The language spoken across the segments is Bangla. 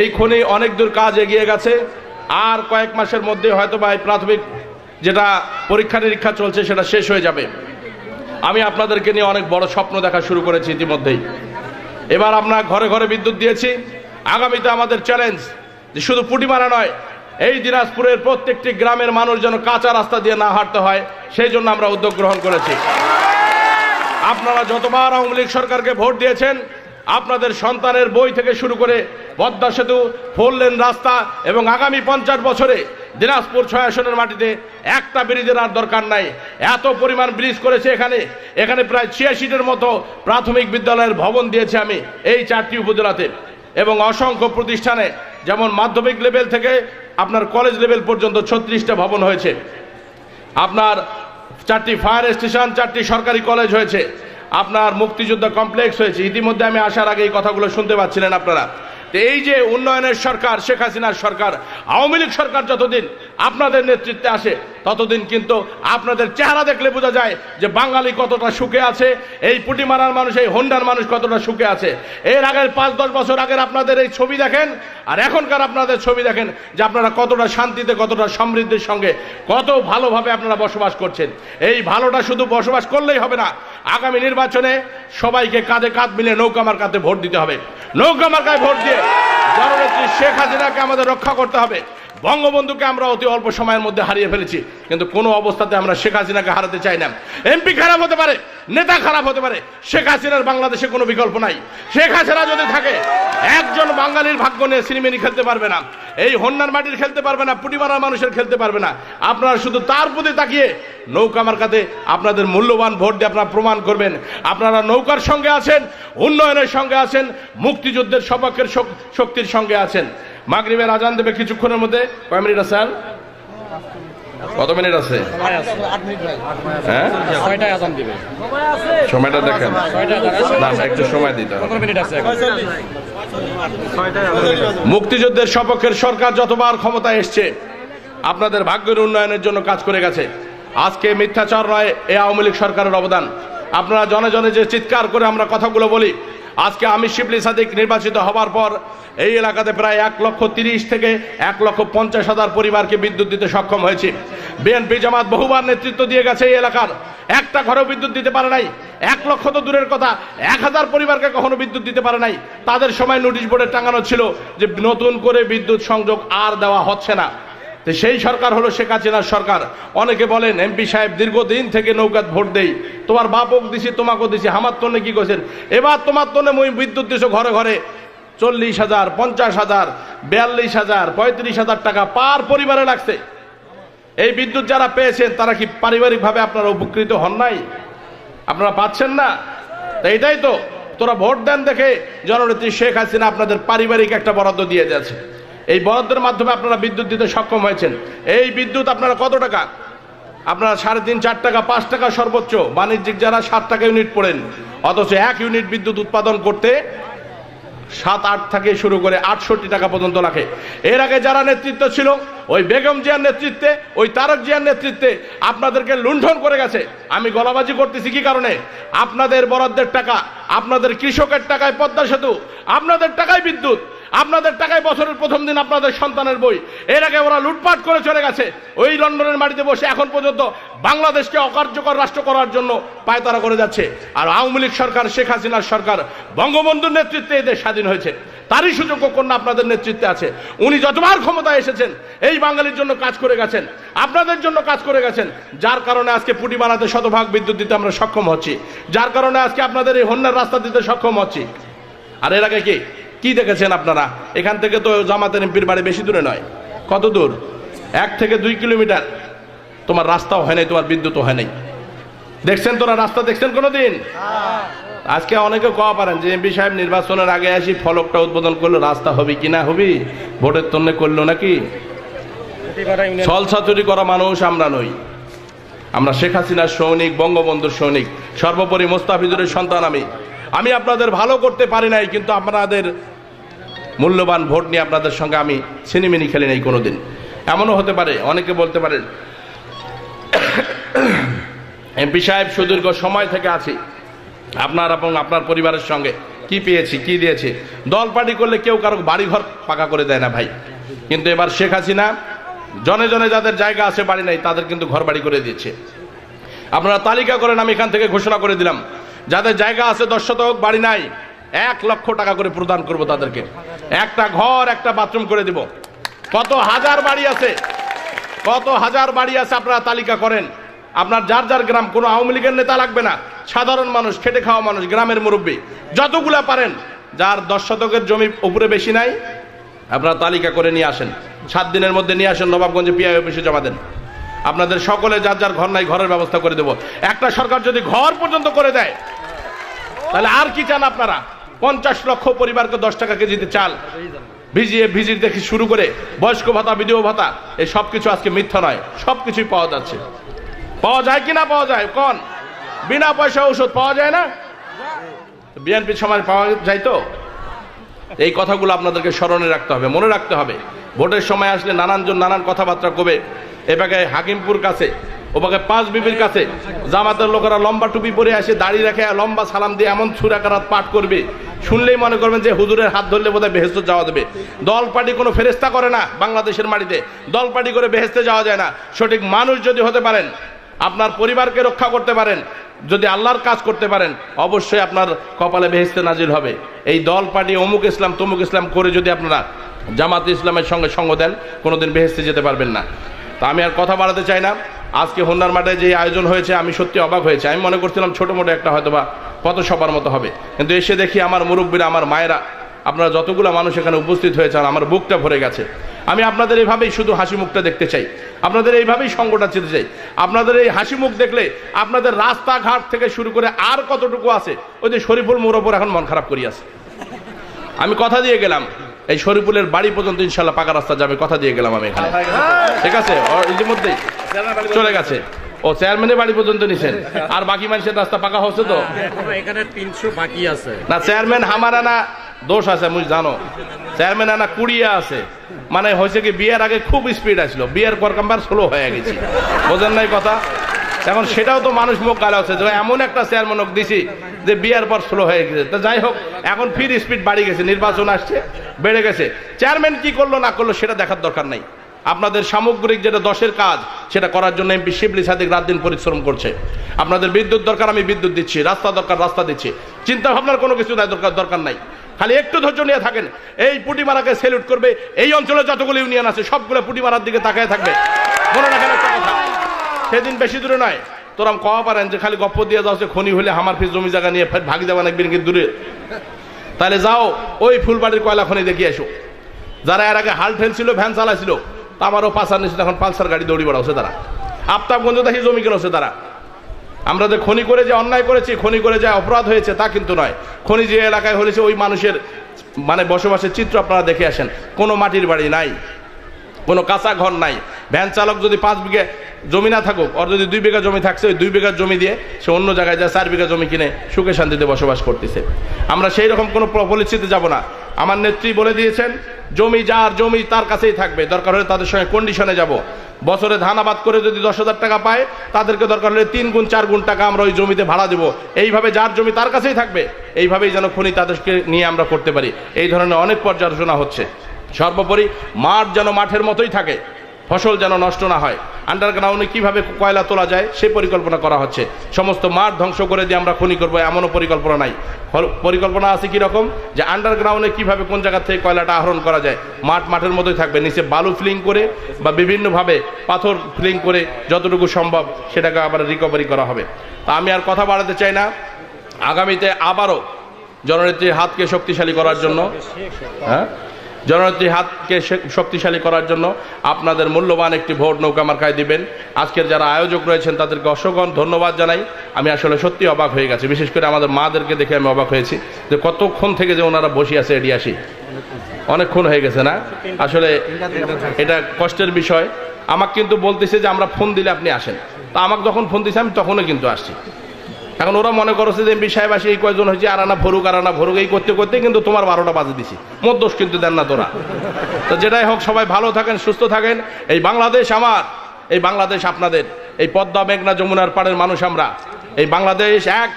এই খনি অনেক দূর কাজ এগিয়ে গেছে। আর কয়েক মাসের মধ্যে হয়তো বা এই প্রাথমিক যেটা পরীক্ষা নিরীক্ষা চলছে, সেটা শেষ হয়ে যাবে। আমি আপনাদেরকে নিয়ে অনেক বড় স্বপ্ন দেখা শুরু করেছি ইতিমধ্যেই। এবার আমরা ঘরে ঘরে বিদ্যুৎ দিয়েছি। আগামীতে আমাদের চ্যালেঞ্জ যে শুধু পুটিমারা নয়, এই দিনাজপুরের প্রত্যেকটি গ্রামের মানুষ যেন কাঁচা রাস্তা দিয়ে না হাঁটতে হয়, সেই জন্য আমরা উদ্যোগ গ্রহণ করেছি। আপনারা যতবার আওয়ামী লীগ সরকারকে ভোট দিয়েছেন আপনাদের সন্তানের বই থেকে শুরু করে পদ্মা সেতু, ফোর লেন রাস্তা এবং আগামী পঞ্চাশ বছরে দিনাজপুর ছয় আসনের মাটিতে একটা ব্রিজের আর দরকার নাই। এত পরিমাণ ব্রিজ করেছে এখানে। এখানে প্রায় ছিয়াশিটির মতো প্রাথমিক বিদ্যালয়ের ভবন দিয়েছে আমি এই চারটি উপজেলাতে। এবং অসংখ্য প্রতিষ্ঠানে, যেমন মাধ্যমিক লেভেল থেকে আপনার কলেজ লেভেল পর্যন্ত ছত্রিশটা ভবন হয়েছে। আপনার চারটি ফায়ার স্টেশন, চারটি সরকারি কলেজ হয়েছে। আপনার মুক্তিযোদ্ধা কমপ্লেক্স হয়েছে। ইতিমধ্যে আমি আসার আগে এই কথাগুলো শুনতে পাচ্ছিলেন আপনারা। এই যে উন্নয়নের সরকার, শেখ হাসিনার সরকার, আওয়ামী লীগ সরকার যতদিন আপনাদের নেতৃত্বে আসে, ততদিন কিন্তু আপনাদের চেহারা দেখলে বোঝা যায় যে বাঙালি কতটা সুখে আছে, এই পুটিমারার মানুষ, এই হোন্ডার মানুষ কতটা সুখে আছে। এর আগের পাঁচ, দশ বছর আগের আপনাদের এই ছবি দেখেন, আর এখনকার আপনাদের ছবি দেখেন যে আপনারা কতটা শান্তিতে, কতটা সমৃদ্ধির সঙ্গে, কত ভালোভাবে আপনারা বসবাস করছেন। এই ভালোটা শুধু বসবাস করলেই হবে না, আগামী নির্বাচনে সবাইকে কাঁধে কাঁধ মিলে নৌকা মার্কাতে ভোট দিতে হবে। নৌকা মার্কায় ভোট দিয়ে জননেত্রী শেখ হাসিনাকে আমাদের রক্ষা করতে হবে। বঙ্গবন্ধুকে আমরা অতি অল্প সময়ের মধ্যে হারিয়ে ফেলেছি, কিন্তু কোনো অবস্থাতে আমরা শেখ হাসিনাকে হারাতে চাই না। এমপি খারাপ হতে পারে, নেতা খারাপ হতে পারে, শেখ হাসিনার বাংলাদেশে কোনো বিকল্প নাই। শেখ হাসিনা যদি থাকে, একজন বাঙালির ভাগ্য নিয়ে সিনেমিনি খেলতে পারবে না। এই হন্যার মাটির খেলতে পারবে না পুটিমারার মানুষের খেলতে পারবে না। আপনারা শুধু তার প্রতি তাকিয়ে নৌকা মার্কাতে আপনাদের মূল্যবান ভোট দিয়ে আপনারা প্রমাণ করবেন। আপনারা নৌকার সঙ্গে আছেন, উন্নয়নের সঙ্গে আছেন, মুক্তিযুদ্ধের সপক্ষের শক্তির সঙ্গে আছেন। মাগরিবের আজান দেবে কিছুক্ষণের মধ্যে। কয় মিনিট আছে আর? কত মিনিট আছে? হ্যাঁ? সময়টা দেখেন। না একটু সময় দিতে। মুক্তিযুদ্ধের সপক্ষের সরকার যতবার ক্ষমতায় এসছে আপনাদের ভাগ্যের উন্নয়নের জন্য কাজ করে গেছে। আজকে মিথ্যাচার নয় এ আওয়ামী লীগ সরকারের অবদান। আপনারা জনে জনে যে চিৎকার করে আমরা কথাগুলো বলি আজকে আমি শিবলি সাদিক নির্বাচিত হবার পর এই এলাকাতে প্রায় এক লক্ষ তিরিশ থেকে এক লক্ষ পঞ্চাশ হাজার পরিবারকে বিদ্যুৎ দিতে সক্ষম হয়েছে। বিএনপি জামাত বহুবার নেতৃত্ব দিয়ে গেছে এই এলাকার। একটা ঘরেও বিদ্যুৎ দিতে পারে নাই। এক লক্ষ তো দূরের কথা। এক হাজার পরিবারকে কখনো বিদ্যুৎ দিতে পারে নাই। তাদের সময় নোটিশ বোর্ডে টাঙানো ছিল যে নতুন করে বিদ্যুৎ সংযোগ আর দেওয়া হচ্ছে না। তো সেই সরকার হলো শেখ হাসিনার সরকার। অনেকে বলেন, এমপি সাহেব দীর্ঘদিন থেকে নৌকাত ভোট দেই। তোমার বাপক দিছি, তোমাকেও দিছি, আমার তনে কি করছেন এবার তোমার তনে মই বিদ্যুৎ দিছো ঘরে ঘরে। চল্লিশ হাজার, পঞ্চাশ হাজার, বিয়াল্লিশ হাজার, পঁয়ত্রিশ হাজার টাকা পার পরিবারে লাগছে। এই বিদ্যুৎ যারা পেয়েছেন, তারা কি পারিবারিকভাবে আপনারা উপকৃত হন নাই? আপনারা পাচ্ছেন না? তো এটাই তো। তোরা ভোট দেন দেখে জননেত্রী শেখ হাসিনা আপনাদের পারিবারিক একটা বরাদ্দ দিয়ে যাচ্ছে। এই বরাদ্দের মাধ্যমে আপনারা বিদ্যুৎ দিতে সক্ষম হয়েছেন। এই বিদ্যুৎ আপনারা কত টাকা? আপনারা সাড়ে তিন, চার টাকা, পাঁচ টাকা সর্বোচ্চ। বাণিজ্যিক যারা সাত টাকা ইউনিট পড়েন, অথচ এক ইউনিট বিদ্যুৎ উৎপাদন করতে সাত, আট থেকে শুরু করে আটষট্টি টাকা পর্যন্ত রাখে এর আগে যারা নেতৃত্ব ছিল, ওই বেগম জিয়ার নেতৃত্বে, ওই তারক জিয়ার নেতৃত্বে আপনাদেরকে লুণ্ঠন করে গেছে। আমি গলাবাজি করতেছি কি কারণে? আপনাদের বরাদ্দের টাকা, আপনাদের কৃষকের টাকায় পদ্মা সেতু, আপনাদের টাকায় বিদ্যুৎ। আপনাদের টাকায় বছরের প্রথম দিন আপনাদের সন্তানের বই। এর আগে ওরা লুটপাট করে চলে গেছে। ওই লন্ডনের মাটিতে বসে এখন পর্যন্ত বাংলাদেশকে অকার্যকর রাষ্ট্র করার জন্য পায়তারা করে যাচ্ছে। আর আওয়ামী লীগ সরকার, শেখ হাসিনার সরকার বঙ্গবন্ধুর নেতৃত্বে এদের স্বাধীন হয়েছে। তারই সুযোগ্য কন্যা আপনাদের নেতৃত্বে আছে। উনি যতবার ক্ষমতায় এসেছেন, এই বাঙালির জন্য কাজ করে গেছেন। আপনাদের জন্য কাজ করে গেছেন। যার কারণে আজকে পুটি বানাতে শতভাগ বিদ্যুৎ দিতে আমরা সক্ষম হচ্ছি। যার কারণে আজকে আপনাদের এই হন্যার রাস্তা দিতে সক্ষম হচ্ছি। আর এর আগে কি? কি দেখেছেন আপনারা? এখান থেকে তো জামাতের এমপির বাড়ি বেশি দূরে নয়। কত দূর? এক থেকে দুই কিলোমিটার। তোমার রাস্তাও হয় নাই, তোমার বিদ্যুৎও হয় নাই। দেখছেন তোরা রাস্তা দেখছেন কোনোদিন? আজকে অনেকে কওয়া পারেন যে এমপি সাহেব নির্বাচনের আগে আসি, ফলকটা উদ্বোধন করল, রাস্তা হবে কি না হবে? ভোটের তন্নে করল নাকি? ছলছাতুরি করা মানুষ আমরা নই। আমরা শেখ হাসিনার সৈনিক, বঙ্গবন্ধুর সৈনিক, সর্বোপরি মোস্তাফিজুরের সন্তান আমি। আমি আপনাদের ভালো করতে পারি নাই, কিন্তু আপনাদের মূল্যবান ভোট নিয়ে আপনাদের সঙ্গে আমি সিনেমিনি খেলি নাই কোনোদিন। এমনও হতে পারে, অনেকে বলতে পারেন, এমপি সাহেব সুদীর্ঘ সময় থেকে আছি। আপনার এবং আপনার পরিবারের সঙ্গে কি পেয়েছি, কি দিয়েছি? দল পার্টি করলে কেউ কারও বাড়িঘর পাকা করে দেয় না ভাই। কিন্তু এবার শেখ হাসিনা, জনে জনে যাদের জায়গা আছে, বাড়ি নাই, তাদের কিন্তু ঘর বাড়ি করে দিয়েছে আপনারা তালিকা করেন, আমি এখান থেকে ঘোষণা করে দিলাম। যাদের জায়গা আছে, দশ শতক, বাড়ি নাই এক লক্ষ টাকা করে প্রদান করব তাদেরকে। একটা ঘর, একটা বাথরুম করে দিব। কত হাজার বাড়ি আছে? কত হাজার বাড়ি আছে আপনারা তালিকা করেন। আপনার যার যার গ্রাম, কোনো আওয়ামী লীগের নেতা লাগবে না। সাধারণ মানুষ, খেটে খাওয়া মানুষ, গ্রামের মুরব্বী, যতগুলা পারেন। যার দশ শতকের জমি উপরে বেশি নাই, আপনারা তালিকা করে নিয়ে আসেন। সাত দিনের মধ্যে নিয়ে আসেন নবাবগঞ্জে পিআই অফিসে জমা দেন। আপনাদের সকলে যার যার ঘর নাই, ঘরের ব্যবস্থা করে দেব। একটা সরকার যদি ঘর পর্যন্ত করে দেয়, তাহলে আর কি চান আপনারা? পঞ্চাশ লক্ষ পরিবারকে দশ টাকা কেজিতে চাল। ভিজিয়ে ভিজিয়ে দেখি শুরু করে বয়স্ক ভাতা, বিধবা ভাতা, এই সব কিছু আজকে মিথ্যা নয়। সব কিছুই পাওয়া যাচ্ছে। পাওয়া যায় কি না পাওয়া যায়? কোন? বিনা পয়সা ঔষধ পাওয়া যায় না? বিএনপির সময় পাওয়া যায় তো? এই কথাগুলো আপনাদেরকে স্মরণে রাখতে হবে, মনে রাখতে হবে। ভোটের সময় আসলে নানানজন নানান কথাবার্তা কবে? এবারে হাকিমপুর কাছে ওপাকে পাঁচ বিবির কাছে, জামাতের লোকেরা লম্বা টুপি পরে আসে, দাড়ি রেখে লম্বা সালাম দিয়ে এমন সুরাকারাত পাঠ করবে। শুনলেই মনে করবেন যে হুজুরের হাত ধরলে বোধহয় বেহেস্ত যাওয়া দেবে। দল পার্টি কোনো ফেরেস্তা করে না বাংলাদেশের মাটিতে। দল পার্টি করে বেহেস্তে যাওয়া যায় না। সঠিক মানুষ যদি হতে পারেন, আপনার পরিবারকে রক্ষা করতে পারেন, যদি আল্লাহর কাজ করতে পারেন, অবশ্যই আপনার কপালে বেহেস্তে নাজিল হবে। এই দল পার্টি অমুক ইসলাম, তমুক ইসলাম করে যদি আপনারা জামাত ইসলামের সঙ্গে সঙ্গ দেন, কোনোদিন বেহেস্তে যেতে পারবেন না। তা আমি আর কথা বাড়াতে চাই না। আজকে হন্যার মাঠে যে আয়োজন হয়েছে, আমি সত্যি অবাক হয়েছে। আমি মনে করছিলাম ছোটো মোটো একটা হয়তো বা সবার মতো হবে। কিন্তু এসে দেখি আমার মুরব্বীরা, আমার মায়েরা, আপনারা যতগুলো মানুষ এখানে উপস্থিত হয়েছেন, আমার বুকটা ভরে গেছে। আমি আপনাদের এইভাবেই শুধু হাসি মুখটা দেখতে চাই। আপনাদের এইভাবেই সঙ্গটা চিনতে চাই। আপনাদের এই হাসি মুখ দেখলে আপনাদের রাস্তাঘাট থেকে শুরু করে আর কতটুকু আছে, ওই যে শরীফুল মোর ওপর এখন মন খারাপ করি আছে। আমি কথা দিয়ে গেলাম, এই শরীফুলের বাড়ি পর্যন্ত ইনশাল্লাহ পাকা রাস্তা যাবে, কথা দিয়ে গেলাম আমি এখানে। ঠিক আছে? ইতিমধ্যেই চলে গেছে। ও চেয়ারম্যানের বাড়ি পর্যন্ত নিছেন। আর বাকি মানুষের রাস্তা পাকা হচ্ছে তো? এখানে তিনশো বাকি আছে। না চেয়ারম্যান হামারা না দোষ আছে মুই জানো। চেয়ারম্যান আনা কুড়িয়া আছে। মানে হয়েছে কি বিয়ের আগে খুব স্পিড আসলো। বিয়ের পর কাম্বার স্লো হয়ে গেছি। বোঝেন নাই কথা? এখন সেটাও তো মানুষ মুখ গালা হচ্ছে যে এমন একটা চেয়ারম্যান দিছি যে বিয়ের পর স্লো হয়ে গেছে। তো যাই হোক এখন ফির স্পিড বাড়ি গেছে নির্বাচন আসছে বেড়ে গেছে। চেয়ারম্যান কি করল না করল সেটা দেখার দরকার নাই। আপনাদের সামগ্রিক যেটা দশের কাজ, সেটা করার জন্য এমপি শিবলি সাদিক রাত দিন পরিশ্রম করছে। আপনাদের বিদ্যুৎ দরকার, আমি বিদ্যুৎ দিচ্ছি, রাস্তা দরকার, রাস্তা দিচ্ছি। চিন্তা ভাবনার কোনো কিছু নাই, দরকার দরকার নাই। খালি একটু ধৈর্য নিয়ে থাকেন। এই পুটিমারাকে সেলুট করবে, এই অঞ্চলে যতগুলো ইউনিয়ন আছে, সবগুলো পুটিমারার দিকে তাকায় থাকবে। মনে রাখেন একটা কথা, সেদিন বেশি দূরে নয়। তোরা কওয়া পারেন যে খালি গপ্প দিয়ে যাও যে খনি হলে আমার ফিস জমি জায়গা নিয়ে ফের ভাগ যাবেন একদিন কি দূরে। তাহলে যাও, ওই ফুলবাড়ির কয়লা খনি দেখিয়ে এসো। যারা এর আগে হাল ঠেলছিল, ভ্যান চালাইছিল তা আমারও পাশার নিচে এখন পালসার গাড়ি দৌড়ি বেড়াচ্ছে তারা। আফতাবগঞ্জ দেখি জমি কিনছে তারা। আমরা যে খনি করে যে অন্যায় করেছি, খনি করে যে অপরাধ হয়েছে, তা কিন্তু নয়। খনি যে এলাকায় হয়েছে ওই মানুষের মানে বসবাসের চিত্র আপনারা দেখে আসেন। কোনো মাটির বাড়ি নাই, কোনো কাঁচা ঘর নাই। ভ্যান চালক যদি পাঁচ বিঘে জমি না থাকুক, ওর যদি দুই বিঘা জমি থাকছে, ওই দুই বিঘা জমি দিয়ে সে অন্য জায়গায় যায়, চার বিঘা জমি কিনে সুখে শান্তিতে বসবাস করতেছে। আমরা সেই রকম কোনো পলিসিতে যাব না। আমার নেত্রী বলে দিয়েছেন, জমি যার জমি তার কাছেই থাকবে, দরকার হলে তাদের সঙ্গে কন্ডিশনে যাব। বছরে ধান আবাদ করে যদি দশ হাজার টাকা পায়, তাদেরকে দরকার হলে তিন গুণ, চার গুণ টাকা আমরা ওই জমিতে ভাড়া দেবো। এইভাবে যার জমি তার কাছেই থাকবে, এইভাবেই যেন খনি তাদেরকে নিয়ে আমরা করতে পারি। এই ধরনের অনেক পর্যালোচনা হচ্ছে। সর্বোপরি মাঠ যেন মাঠের মতোই থাকে। ফসল যেন নষ্ট না হয়। আন্ডারগ্রাউন্ডে কীভাবে কয়লা তোলা যায়, সে পরিকল্পনা করা হচ্ছে। সমস্ত মাঠ ধ্বংস করে দিয়ে আমরা খনি করব, এমনও পরিকল্পনা নাই। পরিকল্পনা আছে কীরকম? যে আন্ডারগ্রাউন্ডে কীভাবে কোন জায়গা থেকে কয়লাটা আহরণ করা যায়, মাঠ মাঠের মতোই থাকবে। নিচে বালু ফিলিং করে বা বিভিন্নভাবে পাথর ফিলিং করে যতটুকু সম্ভব সেটাকে আবার রিকভারি করা হবে। তা আমি আর কথা বাড়াতে চাই না। আগামীতে আবারও জননেত্রীর হাতকে শক্তিশালী করার জন্য। হ্যাঁ? জননেত্রীর হাতকে শক্তিশালী করার জন্য আপনাদের মূল্যবান একটি ভোট নৌকা মার্কায় দিবেন। আজকের যারা আয়োজক রয়েছেন, তাদেরকে অসংখ্য ধন্যবাদ জানাই। আমি আসলে সত্যি অবাক হয়ে গেছি। বিশেষ করে আমাদের মাদেরকে দেখে আমি অবাক হয়েছি যে কতক্ষণ থেকে যে ওনারা বসে আছে এডি আসি। অনেকক্ষণ হয়ে গেছে না? আসলে এটা কষ্টের বিষয়। আমাকে কিন্তু বলতেছে যে আমরা ফোন দিলে আপনি আসেন। তা আমাকে যখন ফোন দিছে, আমি তখনও কিন্তু আসছি। এখন ওরা মনে করছে যে এমপি সাহেব আসে এই কয়জন হয়েছে, আর আনা ভরুক, আর আনা ভরুক, এই করতে করতে কিন্তু তোমার বারোটা বাজে দিছি। মোট দোষ কিন্তু দেন না তোরা। তো যেটাই হোক, সবাই ভালো থাকেন, সুস্থ থাকেন। এই বাংলাদেশ আমার, এই বাংলাদেশ আপনাদের। এই পদ্মা, মেঘনা, যমুনার পাড়ের মানুষ আমরা। এই বাংলাদেশ এক,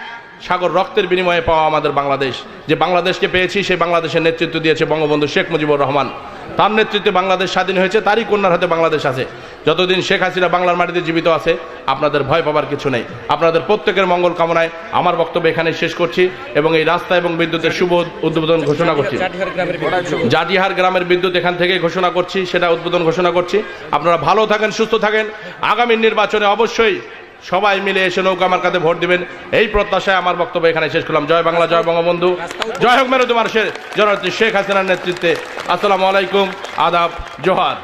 সাগর রক্তের বিনিময়ে পাওয়া আমাদের বাংলাদেশ। যে বাংলাদেশকে পেয়েছি, সেই বাংলাদেশের নেতৃত্ব দিয়েছে বঙ্গবন্ধু শেখ মুজিবুর রহমান। তার নেতৃত্বে বাংলাদেশ স্বাধীন হয়েছে, তারই কন্যার হাতে বাংলাদেশ আছে। যতদিন শেখ হাসিনা বাংলার মাটিতে জীবিত আছে, আপনাদের ভয় পাবার কিছু নেই। আপনাদের প্রত্যেকের মঙ্গল কামনায় আমার বক্তব্য এখানে শেষ করছি এবং এই রাস্তা এবং বিদ্যুতের শুভ উদ্বোধন ঘোষণা করছি। জাটিহার গ্রামের বিদ্যুৎ এখান থেকে ঘোষণা করছি, সেটা উদ্বোধন ঘোষণা করছি। আপনারা ভালো থাকেন, সুস্থ থাকেন। আগামী নির্বাচনে অবশ্যই সবাই মিলে এসে নৌকা আমার কাছে ভোট দিবেন। এই প্রত্যাশায় আমার বক্তব্য এখানে শেষ করলাম। জয় বাংলা, জয় বঙ্গবন্ধু। জয় হোক মেরু জননেত্রী শেখ হাসিনার নেতৃত্বে। আসসালামু আলাইকুম। আদাব, জোহার।